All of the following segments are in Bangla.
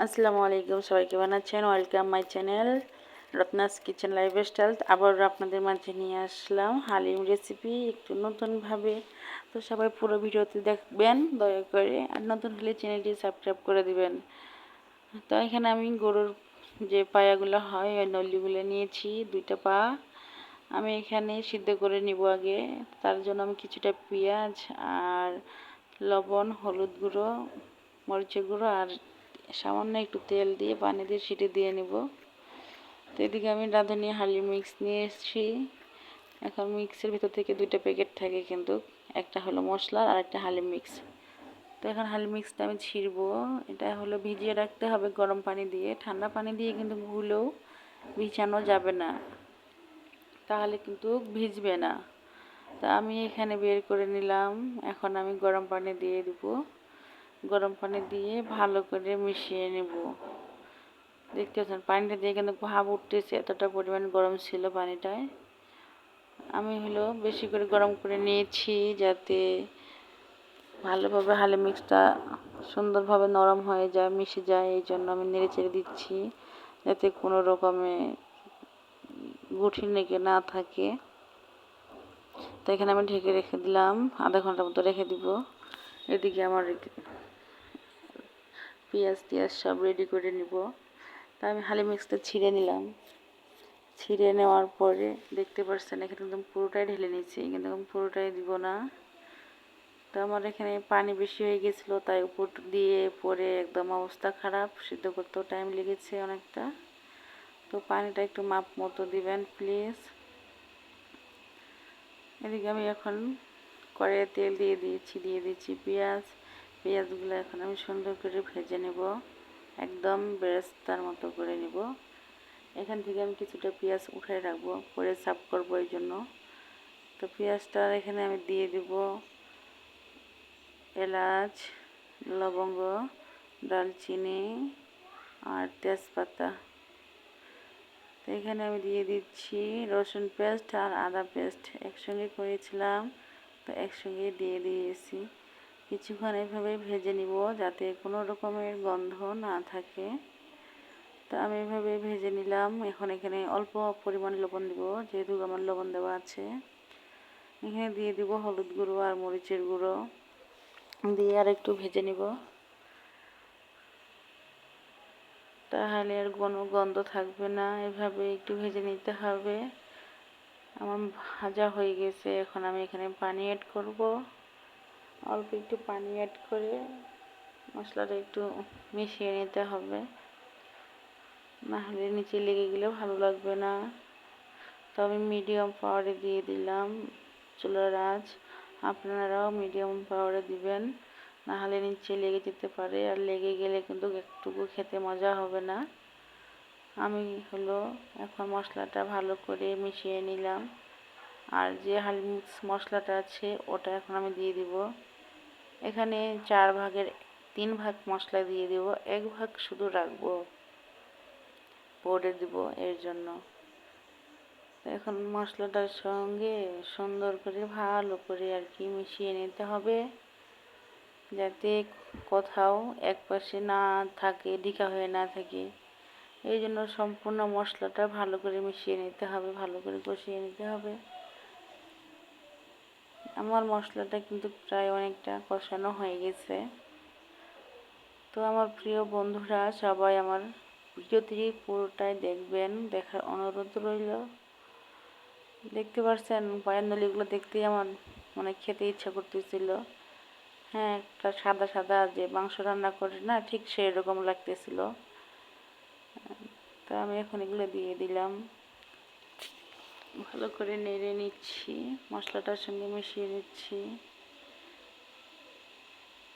আসসালামু আলাইকুম, সবাই কেমন আছেন? Welcome my channel Ratna's kitchen life style আবার আপনাদের মাঝে নিয়ে আসলাম হালিম রেসিপি একটু নতুনভাবে। তো সবাই পুরো ভিডিওতে দেখবেন, দয়া করে। আর নতুন হলে চ্যানেলটি সাবস্ক্রাইব করে দিবেন। তো এখানে আমি গরুর যে পায়াগুলো হয়, ওই নলিগুলো নিয়েছি, দুইটা পা। আমি এখানে সিদ্ধ করে নিব আগে। তার জন্য আমি কিছুটা পেঁয়াজ আর লবণ, হলুদ গুঁড়ো, মরিচের গুঁড়ো আর সামান্য একটু তেল দিয়ে পানি দিয়ে সিটি দিয়ে নিব। তো এদিকে আমি রাঁধুনি হালি মিক্স নিয়ে এসেছি। এখন মিক্সের ভিতর থেকে দুইটা প্যাকেট থাকে কিন্তু, একটা হলো মশলার আর একটা হালি মিক্স তো এখন হালি মিক্সটা আমি ছিড়ব। এটা হলো ভিজিয়ে রাখতে হবে গরম পানি দিয়ে। ঠান্ডা পানি দিয়ে কিন্তু ভুলেও ভিজানো যাবে না। তাহলে কিন্তু ভিজবে না। তা আমি এখানে বের করে নিলাম। এখন আমি গরম পানি দিয়ে দেবো। গরম পানি দিয়ে ভালো করে মিশিয়ে নেব। দেখতে পাচ্ছেন, পানিটা দিয়ে কিন্তু ভাব উঠতেছে, এতটা পরিমাণ গরম ছিল পানিটায়। আমি হলো বেশি করে গরম করে নিয়েছি যাতে ভালোভাবে হালে মিক্সটা সুন্দরভাবে নরম হয়ে যায়, মিশে যায়, এই জন্য আমি নেড়ে চেড়ে দিচ্ছি যাতে কোনো রকমে গুঠি নেকে না থাকে। তো এখানে আমি ঢেকে রেখে দিলাম, আধা ঘণ্টার মতো রেখে দিব। এদিকে আমার পেঁয়াজ টিয়াজ সব রেডি করে নিব। তা আমি হালি মিক্সটা ছিঁড়ে নিলাম। ছিঁড়ে নেওয়ার পরে দেখতে পাচ্ছেন এখানে একদম পুরোটাই ঢেলে নিচ্ছি কিন্তু পুরোটাই দিব না। তো আমার এখানে পানি বেশি হয়ে গেছিল, তাই উপর দিয়ে পরে একদম অবস্থা খারাপ, সিদ্ধ করতেও টাইম লেগেছে অনেকটা। তো পানিটা একটু মাপ মতো দিবেন প্লিজ এদিকে আমি এখন কড়াইয়ে তেল দিয়ে দিয়েছি, দিয়ে দিচ্ছি পেঁয়াজ। পেঁয়াজগুলো এখন আমি সুন্দর করে ভেজে নেব। একদম বেরেস্তার মতো করে নেব। এখান থেকে আমি কিছুটা পেঁয়াজ উঠাই রাখব পরে সাফ করব এই জন্য। তো পেঁয়াজটা এখানে আমি দিয়ে দেব এলাচ, লবঙ্গ দালচিনি আর তেজপাতা। তো এখানে আমি দিয়ে দিচ্ছি রসুন পেস্ট আর আদা পেস্ট। একসঙ্গে করেছিলাম, তো একসঙ্গে দিয়ে দিয়েছি। কিছুক্ষণ এভাবে ভেজে নিব যাতে কোনো রকমের গন্ধ না থাকে। তো আমি এভাবে ভেজে নিলাম। এখন এখানে অল্প পরিমাণ লবণ দিব, যেহেতু আমার লবণ দেওয়া আছে। এখানে দিয়ে দিব হলুদ গুঁড়ো আর মরিচের গুঁড়ো। দিয়ে আর একটু ভেজে নিব। তাহলে আর কোনো গন্ধ থাকবে না। এভাবে একটু ভেজে নিতে হবে। আমার ভাজা হয়ে গেছে। এখন আমি এখানে পানি অ্যাড করব। অল্প একটু পানি অ্যাড করে মশলাটা একটু মিশিয়ে নিতে হবে। নাহলে নিচে লেগে গেলে ভালো লাগবে না। তো আমি মিডিয়াম পাওয়ারে দিয়ে দিলাম চুলার আঁচ। আপনারাও মিডিয়াম পাওয়ারে দিবেন। নাহলে নিচে লেগে যেতে পারে। আর লেগে গেলে কিন্তু একটুকু খেতে মজা হবে না। আমি হলো এখন মশলাটা ভালো করে মিশিয়ে নিলাম। আর যে হালমিক্স মশলাটা আছে, ওটা এখন আমি দিয়ে দিব। এখানে চার ভাগের তিন ভাগ মশলা দিয়ে দেব, এক ভাগ শুধু রাখব পরে দিব এর জন্য। এখন মশলাটার সঙ্গে সুন্দর করে, ভালো করে আর কি মিশিয়ে নিতে হবে, যাতে কোথাও এক পাশে না থাকে ডিকা হয়ে না থাকে। এই জন্য সম্পূর্ণ মশলাটা ভালো করে মিশিয়ে নিতে হবে, ভালো করে কষিয়ে নিতে হবে। আমার মশলাটা কিন্তু প্রায় অনেকটা কষানো হয়ে গেছে। তো আমার প্রিয় বন্ধুরা, সবাই আমার ভিডিওটি পুরোটাই দেখবেন, দেখার অনুরোধ রইল। দেখতে পাচ্ছেন পায়ের নলিগুলো দেখতেই আমার মানে খেতে ইচ্ছা করতেছিল। হ্যাঁ একটা সাদা সাদা যে মাংস রান্না করে না, ঠিক সেই রকম লাগতেছিল। তো আমি এখন এগুলো দিয়ে দিলাম। ভালো করে নেড়ে নিচ্ছি, মশলাটার সঙ্গে মিশিয়ে নিচ্ছি।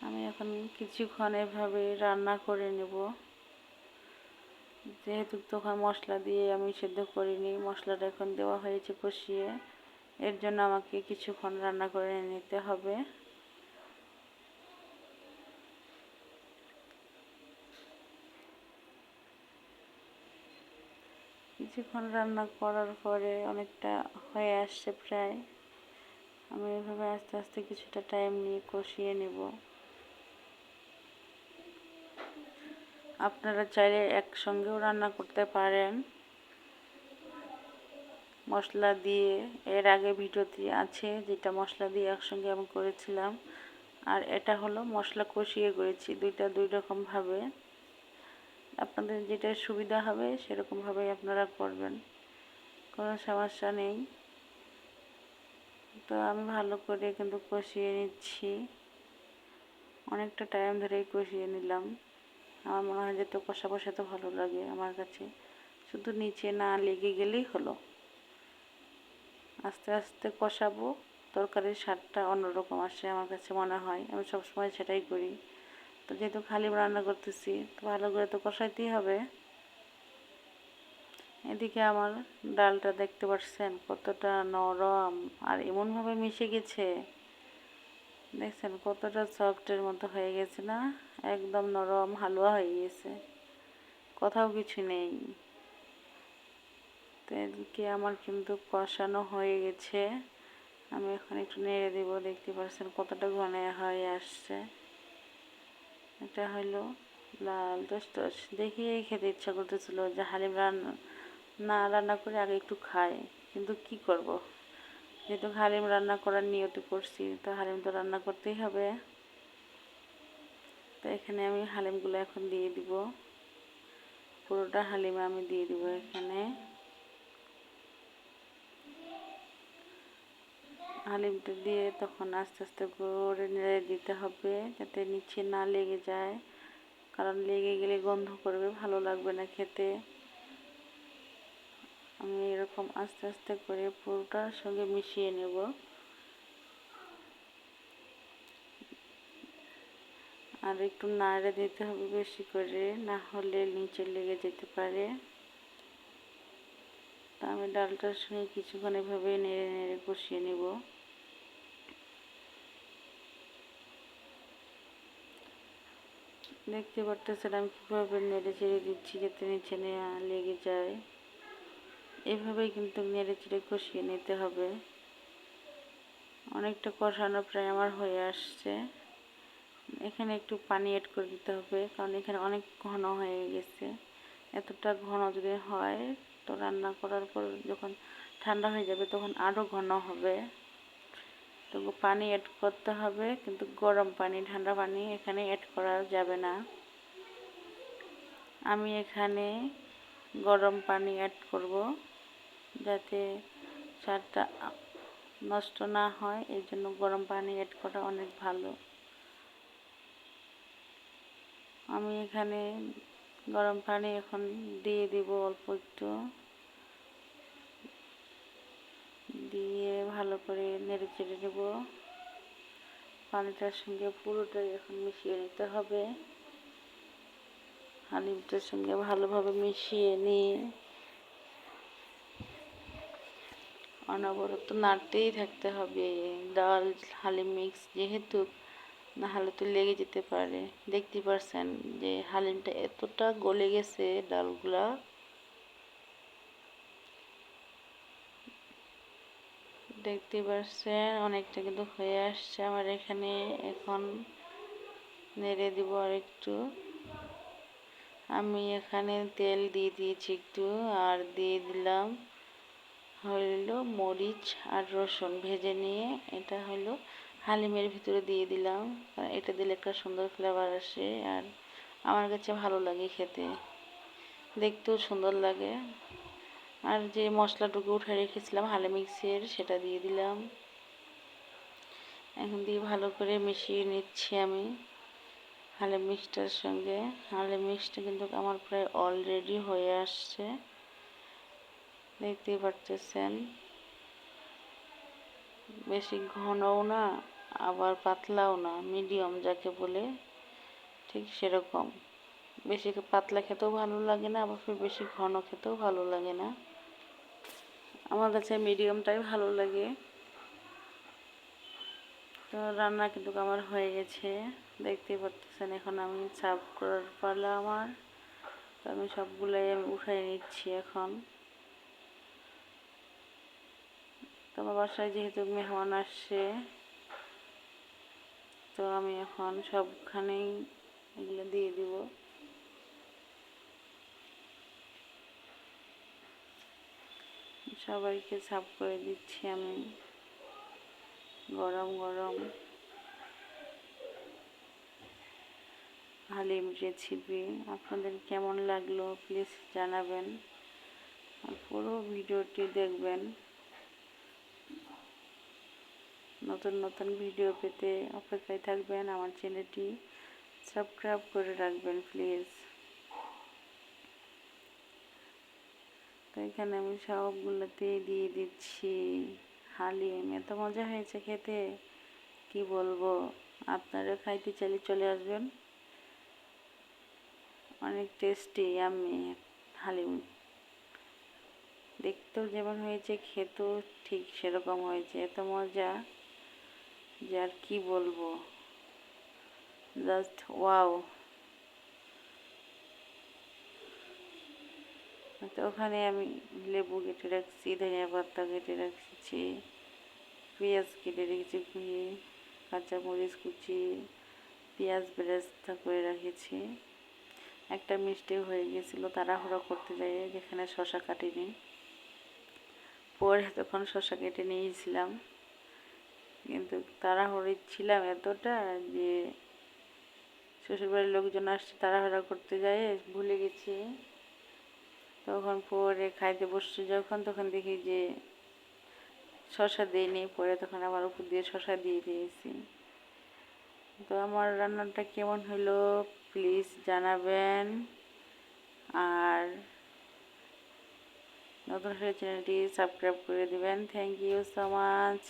আমি এখন কিছুক্ষণ এভাবে রান্না করে নেব। যেহেতু তখন মশলা দিয়ে আমি সেদ্ধ করিনি, মশলাটা এখন দেওয়া হয়েছে কষিয়ে, এর জন্য আমাকে কিছুক্ষণ রান্না করে নিতে হবে। কিছুক্ষণ রান্না করার পরে অনেকটা হয়ে আসছে প্রায়। আমি এভাবে আস্তে আস্তে কিছুটা টাইম নিয়ে কষিয়ে নেব। আপনারা চাইলে একসঙ্গেও রান্না করতে পারেন। মশলা দিয়ে, এর আগে ভিডিওতে আছে যেটা মশলা দিয়ে একসঙ্গে আমি করেছিলাম। আর এটা হলো মশলা কষিয়ে করেছি, দুইটা দুই রকমভাবে আপনাদের যেটা সুবিধা হবে সেরকমভাবে আপনারা করবেন। কোনো সমস্যা নেই। তো আমি ভালো করে কিন্তু কষিয়ে নিচ্ছি। অনেকটা টাইম ধরেই কষিয়ে নিলাম। আমার মনে হয় যে তো কষা কষা তো ভালো লাগে আমার কাছে। শুধু নিচে না লেগে গেলেই হলো। আস্তে আস্তে কষাবো। তরকারির স্বাদটা অন্যরকম আসে আমার কাছে মনে হয়। আমি সবসময় সেটাই করি। তো যেহেতু খালি রান্না করতেছি, তো ভালো করে তো কষাইতেই হবে। এদিকে আমার ডালটা দেখতে পাচ্ছেন কতটা নরম আর এমনভাবে মিশে গেছে। দেখছেন কতটা সফটের মতো হয়ে গেছে না? একদম নরম, হালুয়া হয়ে গেছে। কোথাও কিছু নেই। তো এদিকে আমার কিন্তু কষানো হয়ে গেছে। আমি এখন একটু নেড়ে দেবো, দেখতে পাচ্ছেন কতটা ঘনে হয়ে আসছে। এটা হলো লাল দশ দেখিয়েই খেতে ইচ্ছা করতেছিল যে হালিম রান্না, না রান্না করে আগে একটু খাই, কিন্তু কি করব? যেহেতু হালিম রান্না করার নিয়তি করছি, তো হালিম তো রান্না করতেই হবে। তো এখানে আমি হালিমগুলো এখন দিয়ে দিব। পুরোটা হালিম আমি দিয়ে দিব এখানে। হালিমটা দিয়ে তখন আস্তে আস্তে করে নেড়ে দিতে হবে যাতে নিচে না লেগে যায়। কারণ লেগে গেলে গন্ধ করবে, ভালো লাগবে না খেতে। আমি এরকম আস্তে আস্তে করে পুরোটার সঙ্গে মিশিয়ে নেব। আর একটু নাড়ে দিতে হবে বেশি করে, না হলে নিচে লেগে যেতে পারে। তা আমি ডালটার সঙ্গে কিছুক্ষণ এভাবে নেড়ে নেড়ে কষিয়ে নেব। দেখতে পারতেছেন আমি কীভাবে নেড়ে চেড়ে দিচ্ছি যাতে নিচে নেওয়া লেগে যায়। এভাবেই কিন্তু নেড়ে চেড়ে কষিয়ে নিতে হবে। অনেকটা কষানো প্রায় আমার হয়ে আসছে। এখানে একটু পানি অ্যাড করে দিতে হবে, কারণ এখানে অনেক ঘন হয়ে গেছে। এতটা ঘন যদি হয়, তো রান্না করার পর যখন ঠান্ডা হয়ে যাবে, তখন আরও ঘন হবে। তো পানি অ্যাড করতে হবে, কিন্তু গরম পানি, ঠান্ডা পানি এখানে অ্যাড করা যাবে না। আমি এখানে গরম পানি অ্যাড করব, যাতে স্বাদটা নষ্ট না হয়, এই জন্য গরম পানি অ্যাড করা অনেক ভালো। আমি এখানে গরম পানি এখন দিয়ে দিব অল্প একটু দিয়ে ভালো করে নেড়ে চেড়ে নেব। পানিটার সঙ্গে পুরোটাই এখন মিশিয়ে নিতে হবে। হালিমটার সঙ্গে ভালোভাবে মিশিয়ে নিয়ে অনবরত নাড়তেই থাকতে হবে। ডাল, হালিম মিক্স যেহেতু না হলে তো লেগে যেতে পারে। দেখতে পারছেন যে হালিমটা এতটা গলে গেছে ডালগুলা। দেখতে পাচ্ছেন অনেকটা কিন্তু হয়ে আসছে। আমার এখানে এখন নেড়ে দিব আর একটু আমি এখানে তেল দিয়ে দিয়েছি একটু, আর দিয়ে দিলাম হইল মরিচ আর রসুন ভেজে নিয়ে। এটা হলো হালিমের ভিতরে দিয়ে দিলাম। এটা দিলে একটা সুন্দর ফ্লেভার আসে আর আমার কাছে ভালো লাগে খেতে। দেখতেও সুন্দর লাগে। আর যে মশলাটুকু উঠে রেখেছিলাম, হালে মিক্সের, সেটা দিয়ে দিলাম। এখন দিয়ে ভালো করে মিশিয়ে নিচ্ছি আমি হালে মিক্সটার সঙ্গে। হালে মিক্সটা কিন্তু আমার প্রায় অলরেডি হয়ে আসছে। দেখতেই পারতেছেন। বেশি ঘনও না, আবার পাতলাও না মিডিয়াম যাকে বলে, ঠিক সেরকম। বেশি পাতলা খেতেও ভালো লাগে না, আবার বেশি ঘন খেতেও ভালো লাগে না। আমার কাছে মিডিয়ামটাই ভালো লাগে। তো রান্না কিন্তু আমার হয়ে গেছে। দেখতেই পারতেছেন এখন আমি সার্ভ করার পারলে আমার। তো আমি সবগুলোই আমি উঠাই নিচ্ছি এখন। তো আমার বাসায় যেহেতু মেহমান আসছে, তো আমি এখন সবখানেই এগুলো দিয়ে দিব। সবাইকে সাফ করে দিচ্ছি আমি। গরম গরম। হালিম রেসিপি। আপনাদের কেমন লাগল প্লিজ জানাবেন। আর পুরো ভিডিওটি দেখবেন। নতুন নতুন ভিডিও পেতে অপেক্ষায় থাকবেন। আমার চ্যানেলটি সাবস্ক্রাইব করে রাখবেন প্লিজ। তো এখানে আমি সবগুলোতে দিয়ে দিচ্ছি। হালিম, এত মজা হয়েছে খেতে। কি বলব? আপনারা খাইতে চাইলে চলে আসবেন। অনেক টেস্টি আমি হালিম। দেখতেও যেমন হয়েছে, খেতেও ঠিক সেরকম হয়েছে। এত মজা যে আর কি বলব? জাস্ট ওয়াও তো ওখানে আমি লেবু কেটে রাখছি, ধনিয়া পাতা কেটে রাখছি, পেঁয়াজ কেটে রেখেছি কুড়িয়ে কাঁচামরিচ কুচি, পেঁয়াজ বেরেস্তা করে রেখেছি। একটা মিষ্টি হয়ে গেছিল, তাড়াহুড়ো করতে যাই যেখানে শশা কাটিনি। পরে তখন শশা কেটে নিয়েছিলাম, কিন্তু তাড়াহুড়ি ছিলাম এতটা যে শ্বশুরবাড়ির লোকজন আসছে তাড়াহুড়া করতে যায় ভুলে গেছি। তখন পরে খাইতে বসছি, যখন তখন দেখি যে শশা দিইনি পরে তখন আমার উপর দিয়ে শশা দিয়ে দিয়েছি। তো আমার রান্নাটা কেমন হলো প্লিজ জানাবেন। আর নতুন চ্যানেলটি সাবস্ক্রাইব করে দিবেন। Thank you so much